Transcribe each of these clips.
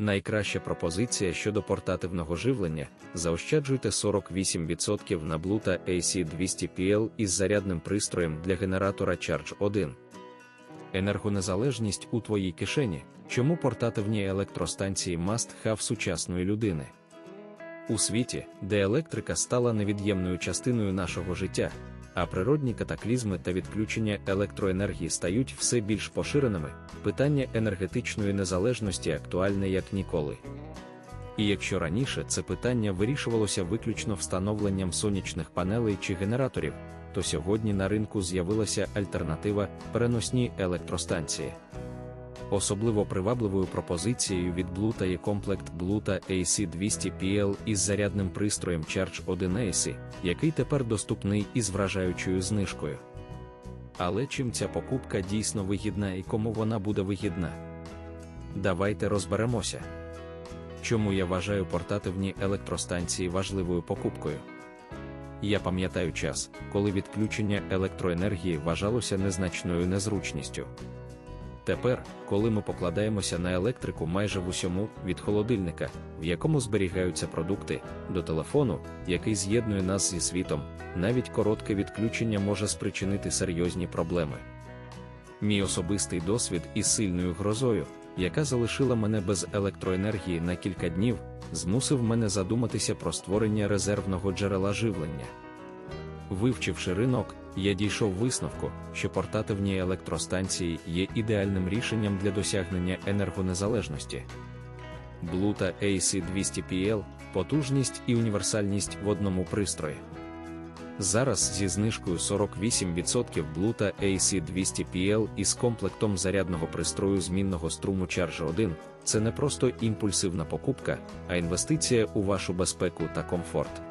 Найкраща пропозиція щодо портативного живлення заощаджуйте 48% на Bluetooth AC200PL із зарядним пристроєм для генератора Charge 1. Енергонезалежність у твоїй кишені, чому портативні електростанції must have сучасної людини. У світі, де електрика стала невід'ємною частиною нашого життя, а природні катаклізми та відключення електроенергії стають все більш поширеними, питання енергетичної незалежності актуальне як ніколи. І якщо раніше це питання вирішувалося виключно встановленням сонячних панелей чи генераторів, то сьогодні на ринку з'явилася альтернатива переносні електростанції. Особливо привабливою пропозицією від Bluta є комплект Bluta AC200PL із зарядним пристроєм Charge 1 AC, який тепер доступний із вражаючою знижкою. Але чим ця покупка дійсно вигідна і кому вона буде вигідна? Давайте розберемося. Чому я вважаю портативні електростанції важливою покупкою? Я пам'ятаю час, коли відключення електроенергії вважалося незначною незручністю. Тепер, коли ми покладаємося на електрику майже в усьому від холодильника, в якому зберігаються продукти, до телефону, який з'єднує нас зі світом, навіть коротке відключення може спричинити серйозні проблеми. Мій особистий досвід із сильною грозою, яка залишила мене без електроенергії на кілька днів, змусив мене задуматися про створення резервного джерела живлення. Вивчивши ринок, я дійшов висновку, що портативні електростанції є ідеальним рішенням для досягнення енергонезалежності. Bluta AC200PL потужність і універсальність в одному пристрої. Зараз зі знижкою 48% Bluta AC200PL із комплектом зарядного пристрою змінного струму Charge 1 це не просто імпульсивна покупка, а інвестиція у вашу безпеку та комфорт.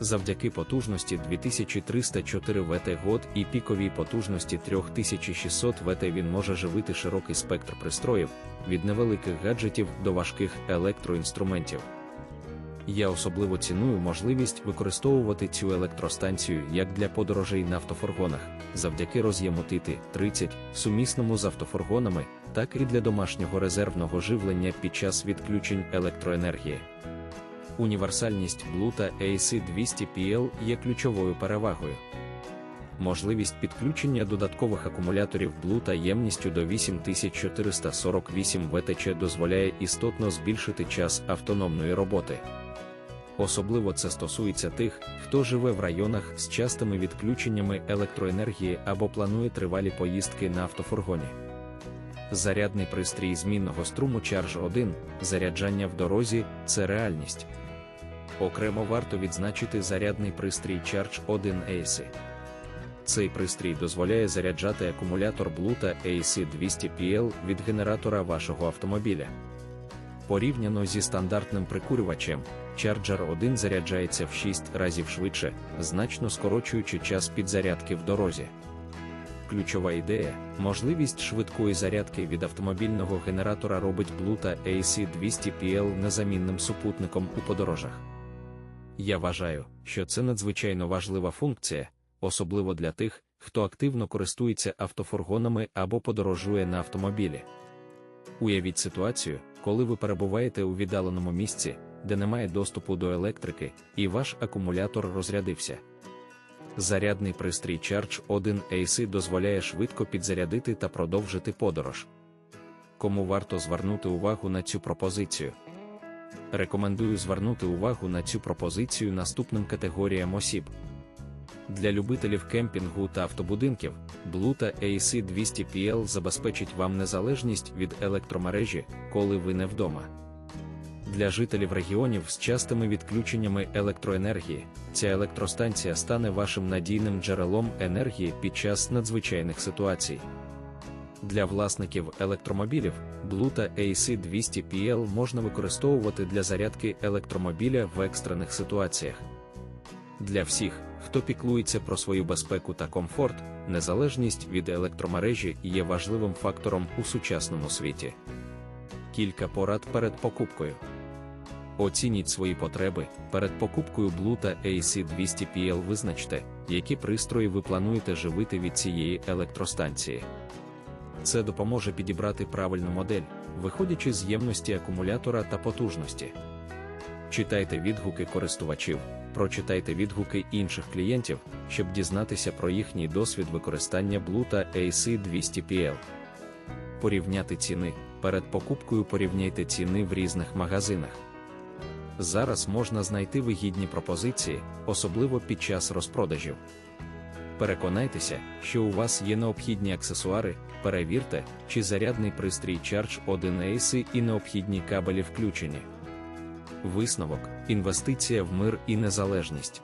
Завдяки потужності 2304 Вт год і піковій потужності 3600 Вт він може живити широкий спектр пристроїв від невеликих гаджетів до важких електроінструментів. Я особливо ціную можливість використовувати цю електростанцію як для подорожей на автофургонах, завдяки роз'єму ТИТИ 30 сумісному з автофургонами, так і для домашнього резервного живлення під час відключень електроенергії. Універсальність Bluta AC200PL є ключовою перевагою. Можливість підключення додаткових акумуляторів Bluta ємністю до 8448 ВТЧ дозволяє істотно збільшити час автономної роботи. Особливо це стосується тих, хто живе в районах з частими відключеннями електроенергії або планує тривалі поїздки на автофургоні. Зарядний пристрій змінного струму Charge 1, заряджання в дорозі це реальність. Окремо варто відзначити зарядний пристрій Charge 1 AC. Цей пристрій дозволяє заряджати акумулятор Bluta AC200PL від генератора вашого автомобіля. Порівняно зі стандартним прикурювачем, Charger 1 заряджається в 6 разів швидше, значно скорочуючи час підзарядки в дорозі. Ключова ідея, можливість швидкої зарядки від автомобільного генератора робить Bluta AC200PL незамінним супутником у подорожах. Я вважаю, що це надзвичайно важлива функція, особливо для тих, хто активно користується автофургонами або подорожує на автомобілі. Уявіть ситуацію, коли ви перебуваєте у віддаленому місці, де немає доступу до електрики, і ваш акумулятор розрядився. Зарядний пристрій Charge 1 AC дозволяє швидко підзарядити та продовжити подорож. Кому варто звернути увагу на цю пропозицію? Рекомендую звернути увагу на цю пропозицію наступним категоріям осіб. Для любителів кемпінгу та автобудинків Bluta AC200PL забезпечить вам незалежність від електромережі, коли ви не вдома. Для жителів регіонів з частими відключеннями електроенергії ця електростанція стане вашим надійним джерелом енергії під час надзвичайних ситуацій. Для власників електромобілів Bluta AC200PL можна використовувати для зарядки електромобіля в екстрених ситуаціях. Для всіх, хто піклується про свою безпеку та комфорт, незалежність від електромережі є важливим фактором у сучасному світі. Кілька порад перед покупкою. Оцініть свої потреби. Перед покупкою Bluta AC200PL визначте, які пристрої ви плануєте живити від цієї електростанції. Це допоможе підібрати правильну модель, виходячи з ємності акумулятора та потужності. Читайте відгуки користувачів, прочитайте відгуки інших клієнтів, щоб дізнатися про їхній досвід використання Bluetooth AC200PL. Порівняти ціни. Перед покупкою порівняйте ціни в різних магазинах. Зараз можна знайти вигідні пропозиції, особливо під час розпродажів. Переконайтеся, що у вас є необхідні аксесуари, перевірте, чи зарядний пристрій Charge 1 AC і необхідні кабелі включені. Висновок інвестиція в мир і незалежність.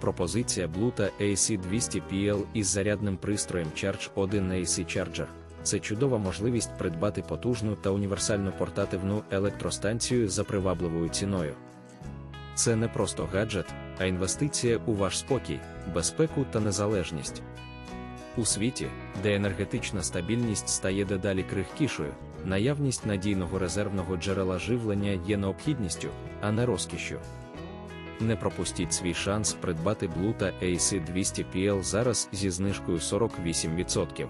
Пропозиція Bluetooth AC200PL із зарядним пристроєм Charge 1 AC Charger це чудова можливість придбати потужну та універсальну портативну електростанцію за привабливою ціною. Це не просто гаджет, а інвестиція у ваш спокій, безпеку та незалежність. У світі, де енергетична стабільність стає дедалі крихкішою, наявність надійного резервного джерела живлення є необхідністю, а не розкішю. Не пропустіть свій шанс придбати Bluetooth AC200PL зараз зі знижкою 48%.